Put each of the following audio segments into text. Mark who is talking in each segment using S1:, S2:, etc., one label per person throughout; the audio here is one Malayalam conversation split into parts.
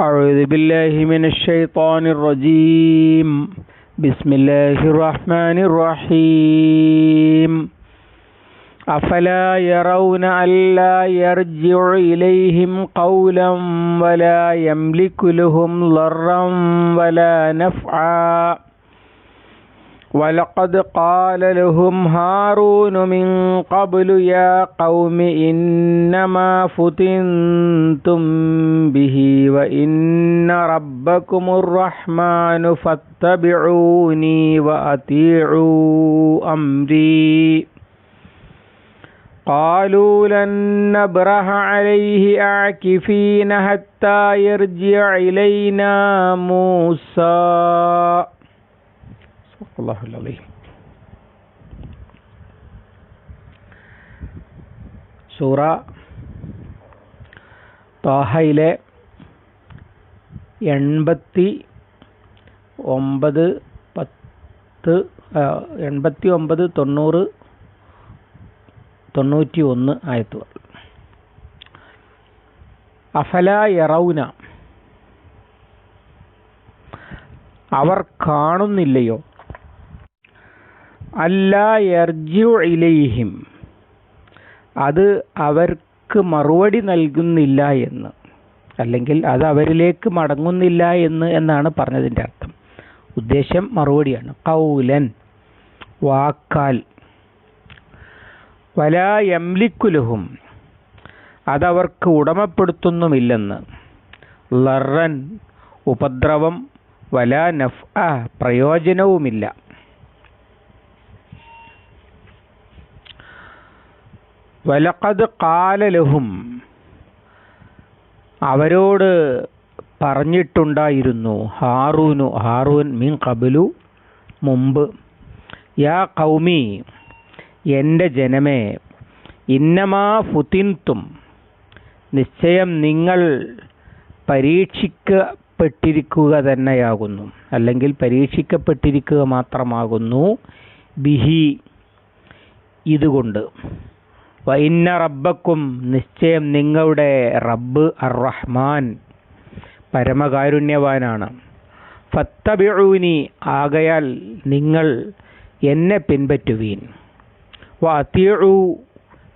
S1: أعوذ بالله من الشيطان الرجيم. بسم الله الرحمن الرحيم. أفلا يرون ألا يرجع إليهم قولا ولا يملك لهم ضرا ولا نفعا. ولقد قال لهم هارون من قبل يا قوم إنما فتنتم به وإن ربكم الرحمن فاتبعوني وأطيعوا أمري. قالوا لن نبرح عليه عاكفين حتى يرجع إلينا موسى. الله അലീം സൂറ താഹയിലെ എൺപത്തി ഒമ്പത് പത്ത് എൺപത്തി ഒമ്പത് തൊണ്ണൂറ് തൊണ്ണൂറ്റി ഒന്ന് ആയത്തുകൾ. അഫല യറൗന അവർ കാണുന്നില്ലയോ? അല്ല യർജു ഇലൈഹിം. അത് അവർക്ക് മറുപടി നൽകുന്നില്ല എന്ന്. അല്ലെങ്കിൽ അത് അവരിലേക്ക് മടങ്ങുന്നില്ല എന്ന് എന്നാണ് പറഞ്ഞതിന്റെ അർത്ഥം. ഉദ്ദേശം മറുപടിയാണ്. കൗലൻ വാക്കാൽ. വല യംലിക്കുലുഹും അതവർക്ക് ഉടമപ്പെടുത്തുന്നുമില്ലെന്ന്. ലറൻ ഉപദ്രവം വലാ നഫ് പ്രയോജനവുമില്ല. വലക്കത് കാലലഹും അവരോട് പറഞ്ഞിട്ടുണ്ടായിരുന്നു ഹാറൂനു ഹാറൂൻ മീൻ കബിലു മുമ്പ് യാ കൗമി എന്റെ ജനമേ ഇന്നമാ ഫുതിൻതും നിശ്ചയം നിങ്ങൾ പരീക്ഷിക്കപ്പെട്ടിരിക്കുക തന്നെയാകുന്നു. അല്ലെങ്കിൽ പരീക്ഷിക്കപ്പെട്ടിരിക്കുക മാത്രമാകുന്നു. ബിഹി ഇതുകൊണ്ട്. വൈന്ന റബ്ബക്കും നിശ്ചയം നിങ്ങളുടെ റബ്ബ് അർ റഹ്മാൻ പരമകാരുണ്യവാനാണ്. ഫത്തബിഊനി ആകയാൽ നിങ്ങൾ എന്നെ പിൻപറ്റുവീൻ. വത്തിഴു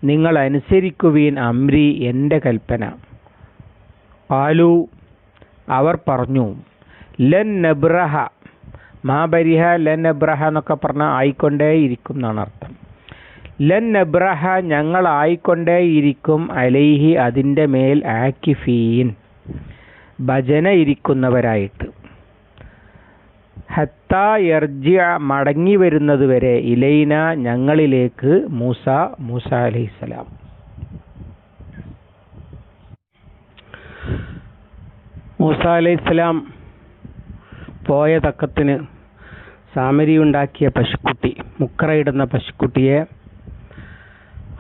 S1: നിങ്ങൾ അനുസരിക്കുവീൻ അമ്രി എന്റെ കൽപ്പന. ആലു അവർ പറഞ്ഞു ലൻ നബ്രഹ മാ ബരിഹ ലൻ നബ്രഹ എന്നൊക്കെ പറഞ്ഞാൽ ആയിക്കൊണ്ടേയിരിക്കും എന്നാണ് അർത്ഥം. ലൻ നബ്രഹ ഞങ്ങളായിക്കൊണ്ടേയിരിക്കും അലൈഹി അതിന്റെ മേൽ ആക്കിഫീൻ. ഭജന ഇരിക്കുന്നവരായിട്ട്. ഹത്ത യർജിയ മടങ്ങി വരുന്നത് വരെ ഇലൈന ഞങ്ങളിലേക്ക് മൂസ മൂസ അലൈഹിസ്സലാം മൂസ അലൈഹിസ്സലാം പോയ തക്കത്തിന് സാമരി ഉണ്ടാക്കിയ പശുക്കുട്ടി മുക്കറയിടുന്ന പശുക്കുട്ടിയെ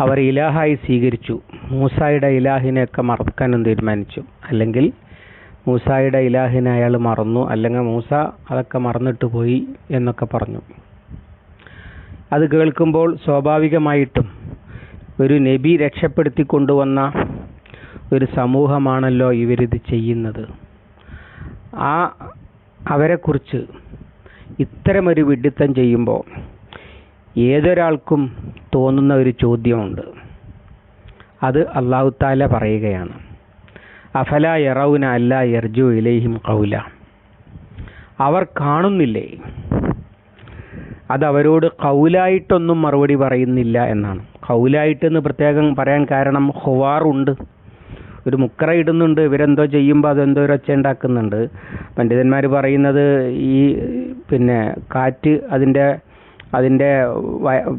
S1: അവർ ഇലാഹായി സ്വീകരിച്ചു. മൂസായുടെ ഇലാഹിനെയൊക്കെ മറക്കാനും തീരുമാനിച്ചു? അല്ലെങ്കിൽ മൂസായുടെ ഇലാഹിനെ അയാൾ മറന്നു അല്ലെങ്കിൽ മൂസ അതൊക്കെ മറന്നിട്ട് പോയി എന്നൊക്കെ പറഞ്ഞു. അത് കേൾക്കുമ്പോൾ സ്വാഭാവികമായിട്ടും ഒരു നബി രക്ഷപ്പെടുത്തി കൊണ്ടുവന്ന ഒരു സമൂഹമാണല്ലോ ഇവരിത് ചെയ്യുന്നത്. ആ അവരെക്കുറിച്ച് ഇത്തരമൊരു വിഡിത്തം ചെയ്യുമ്പോൾ ഏതൊരാൾക്കും തോന്നുന്ന ഒരു ചോദ്യമുണ്ട്. അത് അള്ളാഹു താല പറയുകയാണ്. അഫല യറൗന അല്ല യർജു ഇലൈഹിം കൗല അവർ കാണുന്നില്ലേ? അത് അവരോട് കൗലായിട്ടൊന്നും മറുപടി പറയുന്നില്ല എന്നാണ്. കൗലായിട്ടെന്ന് പ്രത്യേകം പറയാൻ കാരണം ഹുവാറുണ്ട് ഒരു മുക്കറ ഇടുന്നുണ്ട് ഇവരെന്തോ ചെയ്യുമ്പോൾ അതെന്തോ ഒരു ഒച്ച ഉണ്ടാക്കുന്നുണ്ട്. പണ്ഡിതന്മാർ പറയുന്നത് ഈ പിന്നെ കാറ്റ് അതിന്റെ അതിന്റെ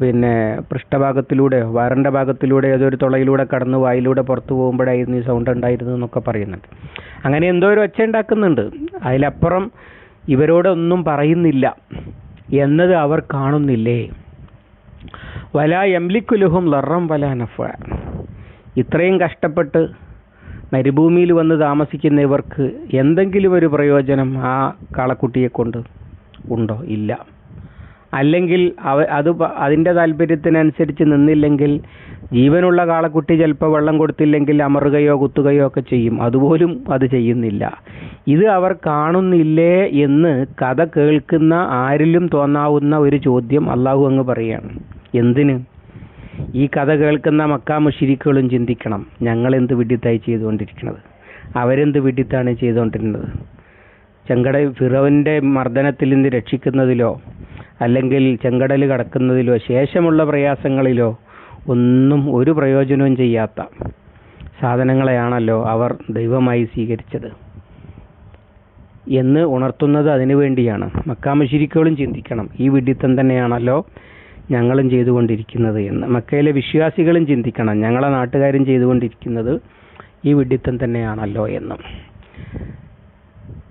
S1: പിന്നെ പൃഷ്ഠഭാഗത്തിലൂടെ വയറിന്റെ ഭാഗത്തിലൂടെ ഏതൊരു തുളയിലൂടെ കടന്ന് വായിലൂടെ പുറത്തു പോകുമ്പോഴായിരുന്നു ഈ സൗണ്ട് ഉണ്ടായിരുന്നു എന്നൊക്കെ പറയുന്നുണ്ട്. അങ്ങനെ എന്തോ ഒരു ഒച്ച ഉണ്ടാക്കുന്നുണ്ട്. അതിലപ്പുറം ഇവരോടൊന്നും പറയുന്നില്ല. എന്നത് അവർ കാണുന്നില്ലേ? വല എംലിക്കുലുഹും ലറം വല നഫ ഇത്രയും കഷ്ടപ്പെട്ട് മരുഭൂമിയിൽ വന്ന് താമസിക്കുന്ന ഇവർക്ക് എന്തെങ്കിലും ഒരു പ്രയോജനം ആ കാളക്കുട്ടിയെ കൊണ്ട് ഉണ്ടോ? ഇല്ല. അല്ലെങ്കിൽ അവ അത് അതിന്റെ താല്പര്യത്തിനനുസരിച്ച് നിന്നില്ലെങ്കിൽ ജീവനുള്ള കാളക്കുട്ടി ചിലപ്പോൾ വെള്ളം കൊടുത്തില്ലെങ്കിൽ അമറുകയോ കുത്തുകയോ ഒക്കെ ചെയ്യും. അതുപോലും അത് ചെയ്യുന്നില്ല. ഇത് അവർ കാണുന്നില്ലേ എന്ന് കഥ കേൾക്കുന്ന ആരിലും തോന്നാവുന്ന ഒരു ചോദ്യം അള്ളാഹു അങ്ങ് പറയാണ്. എന്തിന്? ഈ കഥ കേൾക്കുന്ന മക്കാ മുഷിരിക്കുകളും ചിന്തിക്കണം ഞങ്ങൾ എന്ത് വിഡിത്തായി ചെയ്തുകൊണ്ടിരിക്കുന്നത് അവരെന്ത് വിഡിത്താണ് ചെയ്തുകൊണ്ടിരുന്നത്? ചെങ്കട ഫിറവിന്റെ മർദ്ദനത്തിൽ നിന്ന് രക്ഷിക്കുന്നതിലോ അല്ലെങ്കിൽ ചെങ്കടൽ കടക്കുന്നതിലോ ശേഷമുള്ള പ്രയാസങ്ങളിലോ ഒന്നും ഒരു പ്രയോജനവും ചെയ്യാത്ത സാധനങ്ങളെയാണല്ലോ അവർ ദൈവമായി സ്വീകരിച്ചത്. എന്ന് ഉണർത്തുന്നത് അതിനു വേണ്ടിയാണ്. മക്കാമശിരിക്കോളും ചിന്തിക്കണം. ഈ വിഡിത്തം തന്നെയാണല്ലോ ഞങ്ങളും ചെയ്തുകൊണ്ടിരിക്കുന്നത് എന്ന്. മക്കയിലെ വിശ്വാസികളും ചിന്തിക്കണം. ഞങ്ങളെ നാട്ടുകാരും ചെയ്തുകൊണ്ടിരിക്കുന്നത് ഈ വിഡിത്തം തന്നെയാണല്ലോ എന്നും.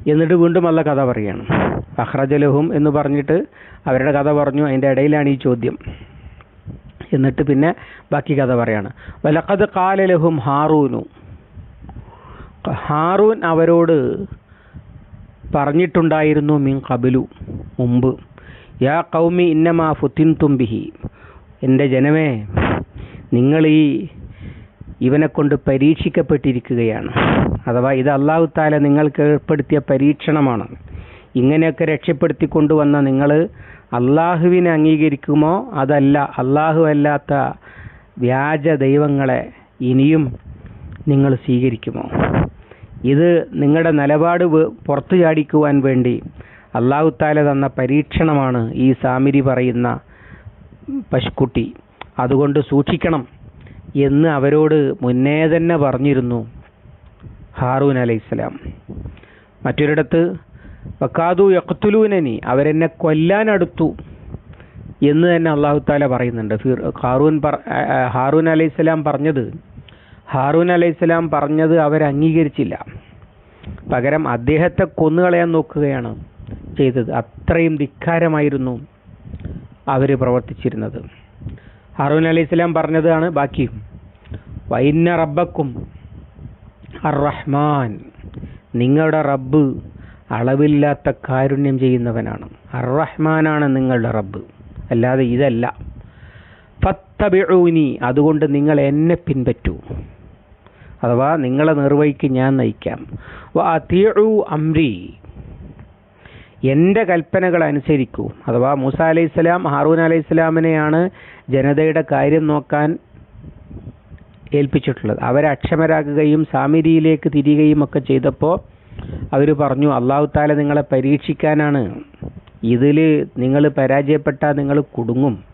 S1: എന്നിട്ട് വീണ്ടും അല്ല കഥ പറയാണ്. അഹ്റജലഹും എന്ന് പറഞ്ഞിട്ട് അവരുടെ കഥ പറഞ്ഞു. അതിന്റെ ഇടയിലാണ് ഈ ചോദ്യം. എന്നിട്ട് പിന്നെ ബാക്കി കഥ പറയാണ്. വലക്കത് കാലലഹും ഹാറൂനു. ഹാറൂൻ അവരോട് പറഞ്ഞിട്ടുണ്ടായിരുന്നു മിൻ കബിലു മുമ്പ് യാ കൗമി ഇന്നമാ ഫുത്തിൻ തുമ്പിഹി എന്റെ ജനമേ നിങ്ങൾ ഈ ഇവനെ കൊണ്ട് പരീക്ഷിക്കപ്പെട്ടിരിക്കുകയാണ്. അഥവാ ഇത് അള്ളാഹു താല നിങ്ങൾക്ക് ഏർപ്പെടുത്തിയ പരീക്ഷണമാണ്. ഇങ്ങനെയൊക്കെ രക്ഷപ്പെടുത്തി കൊണ്ടുവന്ന നിങ്ങൾ അള്ളാഹുവിനെ അംഗീകരിക്കുമോ? അതല്ല അല്ലാത്ത വ്യാജ ദൈവങ്ങളെ ഇനിയും നിങ്ങൾ സ്വീകരിക്കുമോ? ഇത് നിങ്ങളുടെ നിലപാട് പുറത്തു ചാടിക്കുവാൻ വേണ്ടി അള്ളാഹു താല തന്ന പരീക്ഷണമാണ് ഈ സാമിരി പറയുന്ന പശുക്കുട്ടി. അതുകൊണ്ട് സൂക്ഷിക്കണം എന്ന് അവരോട് മുന്നേ തന്നെ പറഞ്ഞിരുന്നു ഹാറൂൻ അലൈഹിസ്സലാം. മറ്റൊരിടത്ത് വക്കാതു യക്തുലൂനനി അവരെന്നെ കൊല്ലാനടുത്തു എന്ന് തന്നെ അള്ളാഹു താല പറയുന്നുണ്ട്. ഹാറൂൻ പറ ഹാറൂൻ അലൈഹിസ്സലാം പറഞ്ഞത് ഹാറൂൻ അലൈഹിസ്സലാം പറഞ്ഞത് അവർ അംഗീകരിച്ചില്ല. പകരം അദ്ദേഹത്തെ കൊന്നുകളയാൻ നോക്കുകയാണ് ചെയ്തത്. അത്രയും ധിക്കാരമായിരുന്നു അവർ പ്രവർത്തിച്ചിരുന്നത്. ഹാറൂൻ അലൈഹി സ്വലാം പറഞ്ഞതാണ് ബാക്കി. വൈന്ന റബ്ബക്കും അർ റഹ്മാൻ നിങ്ങളുടെ റബ്ബ് അളവില്ലാത്ത കാരുണ്യം ചെയ്യുന്നവനാണ്. അറഹ്മാനാണ് റഹ്മാനാണ് നിങ്ങളുടെ റബ്ബ്. അല്ലാതെ ഇതല്ല. ഫത്തബിഊനി അതുകൊണ്ട് നിങ്ങൾ എന്നെ പിൻപറ്റൂ. അഥവാ നിങ്ങളെ നിർവഹിക്ക് ഞാൻ നയിക്കാം. അംരി എന്റെ കൽപ്പനകൾ അനുസരിക്കൂ. അഥവാ മൂസ അലൈഹി സ്വലാം ഹാറൂൻ അലൈഹി സ്വലാമിനെയാണ് ജനതയുടെ കാര്യം നോക്കാൻ ഏൽപ്പിച്ചിട്ടുള്ളത്. അവരെ അക്ഷമരാകുകയും സാമിരിയിലേക്ക് തിരിയുകയും ഒക്കെ ചെയ്തപ്പോൾ അവർ പറഞ്ഞു അള്ളാഹു താല നിങ്ങളെ പരീക്ഷിക്കാനാണ്. ഇതിൽ നിങ്ങൾ പരാജയപ്പെട്ടാൽ നിങ്ങൾ കുടുങ്ങും.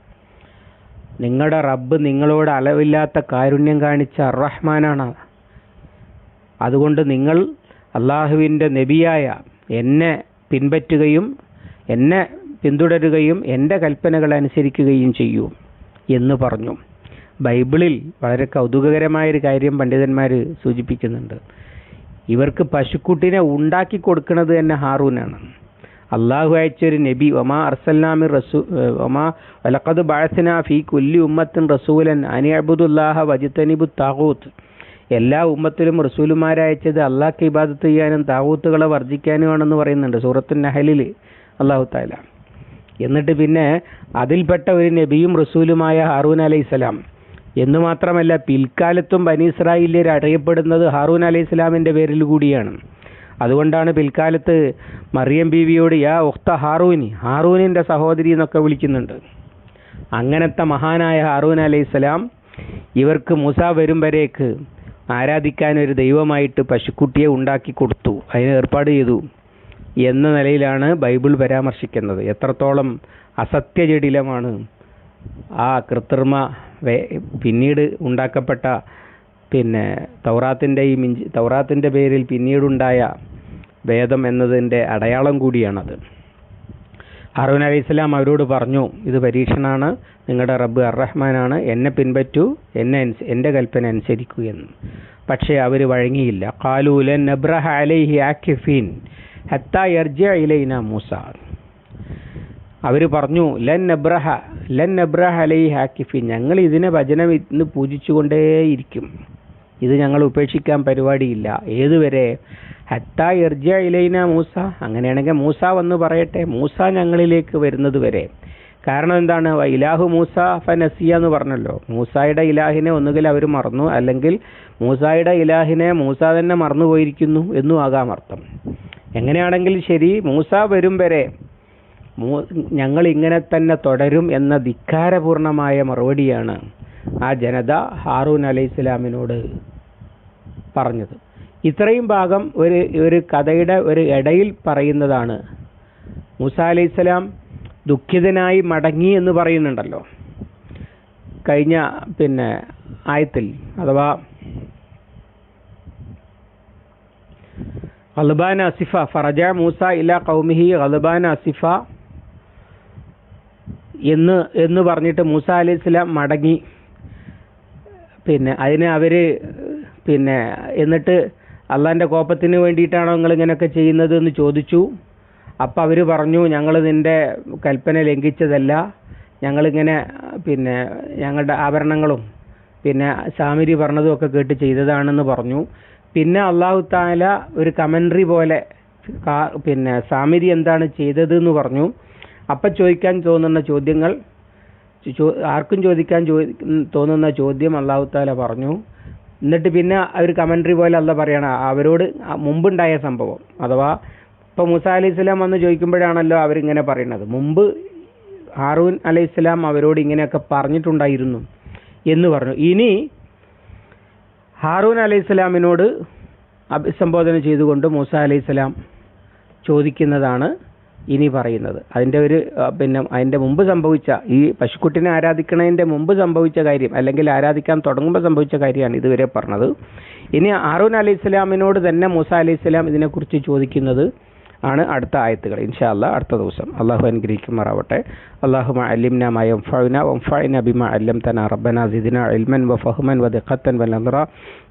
S1: നിങ്ങളുടെ റബ്ബ് നിങ്ങളോട് അളവില്ലാത്ത കാരുണ്യം കാണിച്ച അറഹ്മാനാണ് അതുകൊണ്ട് നിങ്ങൾ അള്ളാഹുവിന്റെ നബിയായ എന്നെ പിൻപറ്റുകയും എന്നെ പിന്തുടരുകയും എന്റെ കൽപ്പനകൾ അനുസരിക്കുകയും ചെയ്യൂ എന്ന് പറഞ്ഞു. ബൈബിളിൽ വളരെ കൗതുകകരമായൊരു കാര്യം പണ്ഡിതന്മാർ സൂചിപ്പിക്കുന്നുണ്ട്. ഇവർക്ക് പശുക്കുട്ടിനെ ഉണ്ടാക്കി കൊടുക്കുന്നത് തന്നെ ഹാറൂനാണ്. അള്ളാഹു അയച്ചൊരു നബി ഒമാ അർസല്ലാമി റസൂ ഒമാ വലക്കത് ബാഴസിന ഫി കുല്ലി ഉമ്മത്തിൻ റസൂലൻ അനി അബുദുല്ലാഹ വജിത്തനിബു താഹൂത്ത് എല്ലാ ഉമ്മത്തിലും റസൂലുമാരയച്ചത് അള്ളാഹ്ക്ക് ഇബാദത്ത് ചെയ്യാനും താവൂത്തുകളെ വർജിക്കാനുമാണെന്ന് പറയുന്നുണ്ട് സൂറത്തു നഹലിൽ അള്ളാഹു താല എന്നിട്ട് പിന്നെ അതിൽപ്പെട്ട ഒരു നബിയും റസൂലുമായ ഹാറൂൻ അലൈഹി സ്വലാം എന്ന് മാത്രമല്ല പിൽക്കാലത്തും ബനി ഇസ്രായേലിയർ അറിയപ്പെടുന്നത് ഹാറൂൻ അലൈഹി സ്വലാമിന്റെ പേരിൽ കൂടിയാണ്. അതുകൊണ്ടാണ് പിൽക്കാലത്ത് മറിയം ബീവിയോട് യാ ഉഖ്ത ഹാറൂനി ഹാറൂനിന്റെ സഹോദരി എന്നൊക്കെ വിളിക്കുന്നുണ്ട്. അങ്ങനത്തെ മഹാനായ ഹാറൂൻ അലൈഹി സ്വലാം ഇവർക്ക് മൂസ വരും വരേക്ക് ആരാധിക്കാൻ ഒരു ദൈവമായിട്ട് പശുക്കുട്ടിയെ ഉണ്ടാക്കി കൊടുത്തു അതിന് ഏർപ്പാട് ചെയ്തു എന്ന നിലയിലാണ് ബൈബിൾ പരാമർശിക്കുന്നത്. എത്രത്തോളം അസത്യജടിലമാണ് ആ കൃത്രിമ പിന്നീട് ഉണ്ടാക്കപ്പെട്ട പിന്നെ തൗറാത്തിന്റെയും ഇഞ്ചി തൗറാത്തിന്റെ പേരിൽ പിന്നീടുണ്ടായ വേദം എന്നതിന്റെ അടയാളം കൂടിയാണത്. ഹാറൂൻ അലൈഹി അവരോട് പറഞ്ഞു ഇത് പരീക്ഷണാണ് നിങ്ങളുടെ റബ്ബ് അറഹ്മാനാണ് എന്നെ പിൻപറ്റൂ എന്നെ എന്റെ കൽപ്പന അനുസരിക്കൂ എന്ന്. പക്ഷേ അവർ വഴങ്ങിയില്ല. കാലൂലൻ നബ്രഹ അലൈഹി ആക്കിഫീൻ ഹത്ത ഇലൈന മൂസ. അവർ പറഞ്ഞു ലൻ നബ്രഹ ലൻ നബ്രഹ അലൈ ഹാക്കിഫി ഞങ്ങൾ ഇതിനെ ഭജനം ഇന്ന് പൂജിച്ചുകൊണ്ടേയിരിക്കും. ഇത് ഞങ്ങൾ ഉപേക്ഷിക്കാൻ പരിപാടിയില്ല. ഏതുവരെ? ഹത്താ ഇർജ ഇലൈന മൂസ. അങ്ങനെയാണെങ്കിൽ മൂസ വന്ന് പറയട്ടെ. മൂസ ഞങ്ങളിലേക്ക് വരുന്നത് വരെ കാരണം എന്താണ്? ഇലാഹു മൂസ ഫനസിയ എന്ന് പറഞ്ഞല്ലോ. മൂസായുടെ ഇലാഹിനെ ഒന്നുകിൽ അവർ മറന്നു അല്ലെങ്കിൽ മൂസായുടെ ഇലാഹിനെ മൂസ തന്നെ മറന്നു പോയിരിക്കുന്നു എന്നും ആകാം അർത്ഥം. എങ്ങനെയാണെങ്കിൽ ശരി മൂസ വരും വരെ ഞങ്ങൾ ഇങ്ങനെ തന്നെ തുടരും എന്ന ധിക്കാരപൂർണമായ മറുപടിയാണ് ആ ജനത ഹാറൂൻ അലൈഹി ഇസ്ലാമിനോട് പറഞ്ഞത്. ഇത്രയും ഭാഗം ഒരു ഒരു കഥയുടെ ഒരു ഇടയിൽ പറയുന്നതാണ്. മൂസ അലൈഹി സ്വലാം ദുഃഖിതനായി മടങ്ങി എന്ന് പറയുന്നുണ്ടല്ലോ. കഴിഞ്ഞ പിന്നെ ആയത്തിൽ അഥവാ ഖൽബാൻ അസിഫ ഫറജ മൂസ ഇല കൗമിഹി ഖൽബാൻ അസിഫ എന്ന് എന്ന് പറഞ്ഞിട്ട് മൂസ അലൈഹി സ്വലാം മടങ്ങി. പിന്നെ അതിനെ അവർ പിന്നെ എന്നിട്ട് അള്ളാന്റെ കോപ്പത്തിന് വേണ്ടിയിട്ടാണോ നിങ്ങൾ ഇങ്ങനെയൊക്കെ ചെയ്യുന്നത് എന്ന് ചോദിച്ചു. അപ്പോൾ അവർ പറഞ്ഞു ഞങ്ങൾ നിന്റെ കൽപ്പന ലംഘിച്ചതല്ല. ഞങ്ങളിങ്ങനെ പിന്നെ ഞങ്ങളുടെ ആഭരണങ്ങളും പിന്നെ സാമിരി പറഞ്ഞതും ഒക്കെ കേട്ട് ചെയ്തതാണെന്ന് പറഞ്ഞു. പിന്നെ അള്ളാഹു താല ഒരു കമൻട്രി പോലെ പിന്നെ സാമിരി എന്താണ് ചെയ്തത് എന്ന് പറഞ്ഞു. അപ്പം ചോദിക്കാൻ തോന്നുന്ന ചോദ്യങ്ങൾ ആർക്കും ചോദിക്കാൻ തോന്നുന്ന ചോദ്യം അള്ളാഹു താല പറഞ്ഞു. എന്നിട്ട് പിന്നെ ഒരു കമൻട്രി പോലെ അല്ല പറയണ അവരോട് മുമ്പുണ്ടായ സംഭവം. അഥവാ ഇപ്പൊ മുസ അലൈഹി സ്വലാം വന്ന് ചോദിക്കുമ്പോഴാണല്ലോ അവരിങ്ങനെ പറയുന്നത് മുമ്പ് ഹാറൂൻ അലൈഹി സ്വലാം അവരോട് ഇങ്ങനെയൊക്കെ പറഞ്ഞിട്ടുണ്ടായിരുന്നു എന്ന് പറഞ്ഞു. ഇനി ഹാറൂൻ അലൈഹി സ്വലാമിനോട് അഭിസംബോധന ചെയ്തുകൊണ്ട് മൂസ അലൈഹി സ്വലാം ചോദിക്കുന്നതാണ്. ഇനി പറയുന്നത്. അതിന്റെ ഒരു പിന്നെ അതിന്റെ മുമ്പ് സംഭവിച്ച ഈ പശുക്കുട്ടിനെ ആരാധിക്കുന്നതിന്റെ മുമ്പ് സംഭവിച്ച കാര്യം അല്ലെങ്കിൽ ആരാധിക്കാൻ തുടങ്ങുമ്പോൾ സംഭവിച്ച കാര്യമാണ് ഇതുവരെ പറഞ്ഞത്. ഇനി ആറൂൻ അലൈഹി ഇസ്ലാമിനോട് തന്നെ മൂസ അലൈഹി ഇസ്ലാം ഇതിനെക്കുറിച്ച് ചോദിക്കുന്നത് ആണ് അടുത്ത ആയത്തുകൾ ഇൻഷാല്ല അടുത്ത ദിവസം അള്ളാഹു അനുഗ്രഹിക്കുമാറാവട്ടെ അള്ളാഹു അലിംന മയംഫന വംഫന ബിമ അല്ലംതന റബ്ബന സിദിന ഇൽമൻ വഫഹ്മൻ വദിഖത്തൻ വനദ്റ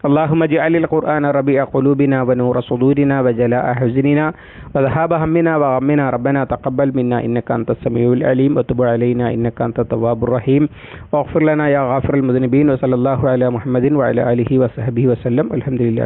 S1: اللهم اجعل القرآن ربيع قلوبنا ونور صدورنا وجلاء حزننا وذهاب همنا وغمنا ربنا تقبل منا إنك أنت السميع العليم وتب علينا إنك أنت التواب الرحيم واغفر لنا يا غافر المذنبين وصلى الله على محمد وعلى آله وصحبه وسلم الحمد لله